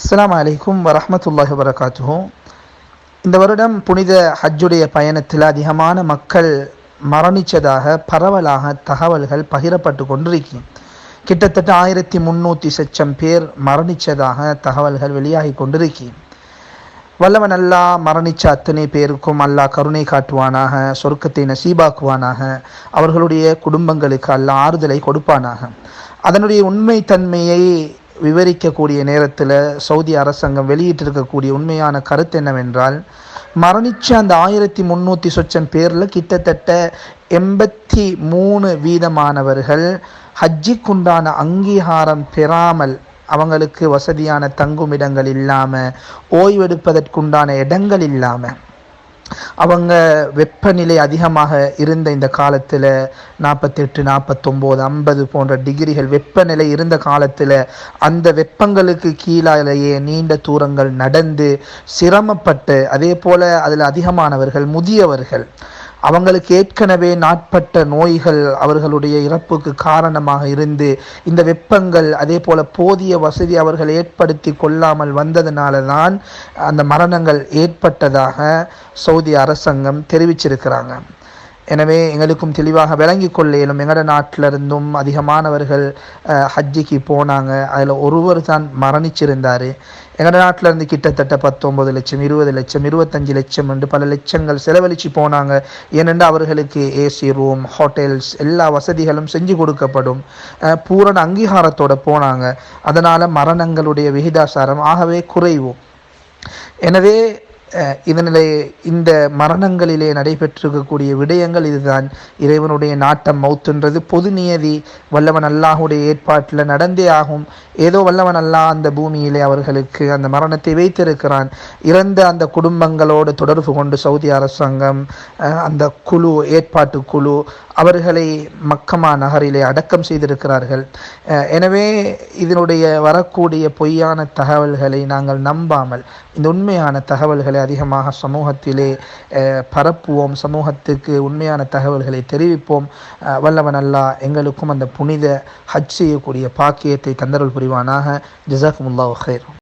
அஸ்லாம் அலைக்கும் வரமத்துல்லாஹி வரகாத்துஹு இந்த வருடம் புனித ஹஜ்ஜுடைய பயணத்தில் அதிகமான மக்கள் மரணித்ததாக பரவலாக தகவல்கள் பகிரப்பட்டு கொண்டிருக்கும் கிட்டத்தட்ட ஆயிரத்தி முன்னூற்றி சச்சம் பேர் மரணித்ததாக தகவல்கள் வெளியாகி கொண்டிருக்கி வல்லவன் அல்லாஹ் மரணிச்ச அத்தனை பேருக்கும் அல்லாஹ் கருணை காட்டுவானாக சொர்க்கத்தை நசீபாக்குவானாக அவர்களுடைய குடும்பங்களுக்கு அல்லாஹ் ஆறுதலை கொடுப்பானாக. அதனுடைய உண்மை தன்மையை விவரிக்கக்கூடிய நேரத்தில் சவுதி அரசாங்கம் வெளியிட்டிருக்கக்கூடிய உண்மையான கருத்து என்னவென்றால் மரணிச்ச அந்த ஆயிரத்தி முந்நூற்றி சொச்சம் பேரில் கிட்டத்தட்ட எண்பத்தி மூணு வீதமானவர்கள் ஹஜ்ஜிக்குண்டான அங்கீகாரம் பெறாமல் அவங்களுக்கு வசதியான தங்குமிடங்கள் இல்லாமல் ஓய்வெடுப்பதற்குண்டான இடங்கள் இல்லாமல் அவங்க வெப்பநிலை அதிகமாக இருந்த இந்த காலத்தில் நாற்பத்தெட்டு நாற்பத்தொம்போது ஐம்பது போன்ற டிகிரிகள் வெப்பநிலை இருந்த காலத்தில் அந்த வெப்பங்களுக்கு கீழாலேயே நீண்ட தூரங்கள் நடந்து சிரமப்பட்டு அதே போல் அதில் அதிகமானவர்கள் முதியவர்கள் அவங்களுக்கு ஏற்கனவே நாட்பட்ட நோய்கள் அவர்களுடைய இறப்புக்கு காரணமாக இருந்து இந்த வெப்பங்கள் அதே போல போதிய வசதி அவர்கள் ஏற்படுத்தி கொள்ளாமல் வந்ததுனால தான் அந்த மரணங்கள் ஏற்பட்டதாக சவுதி அரசாங்கம் தெரிவிச்சிருக்கிறாங்க. எனவே எங்களுக்கும் தெளிவாக விளங்கி கொள்ள இயலும் எங்களோட நாட்டில் இருந்தும் அதிகமானவர்கள் ஹஜ்ஜிக்கு போனாங்க. அதில் ஒருவர் தான் மரணிச்சிருந்தார். எங்களோட நாட்டில் இருந்து கிட்டத்தட்ட பத்தொம்பது லட்சம் இருபது லட்சம் இருபத்தஞ்சு லட்சம் என்று பல லட்சங்கள் செலவழித்து போனாங்க. ஏனென்று அவர்களுக்கு ஏசி ரூம் ஹோட்டல்ஸ் எல்லா வசதிகளும் செஞ்சு கொடுக்கப்படும். பூரண அங்கீகாரத்தோடு போனாங்க. அதனால் மரணங்களுடைய விகிதாசாரம் ஆகவே குறைவும் எனவே இதனிலே இந்த மரணங்களிலே நடைபெற்றிருக்கக்கூடிய விடயங்கள் இதுதான். இறைவனுடைய நாட்டம் மௌத்துன்றது. பொது நியதி வல்லவன் அல்லாஹுடைய ஏற்பாட்டில் நடந்தே ஆகும். ஏதோ வல்லவன் அல்லாஹ் அந்த பூமியிலே அவர்களுக்கு அந்த மரணத்தை வைத்திருக்கிறான். இறந்த அந்த குடும்பங்களோடு தொடர்பு கொண்டு சவுதி அரசாங்கம் அந்த குழு ஏற்பாட்டு குழு அவர்களை மக்கமா நகரிலே அடக்கம் செய்திருக்கிறார்கள். எனவே இதனுடைய வரக்கூடிய பொய்யான தகவல்களை நாங்கள் நம்பாமல் இந்த உண்மையான தகவல்களை அதிகமாக சமூகத்திலே பரப்புவோம். சமூகத்துக்கு உண்மையான தகவல்களை தெரிவிப்போம். வல்லவன் அல்லா எங்களுக்கும் அந்த புனித ஹஜ் செய்யக்கூடிய பாக்கியத்தை தந்தரல் புரிவானாக. ஜிசாக்குமுல்லா ஹேர்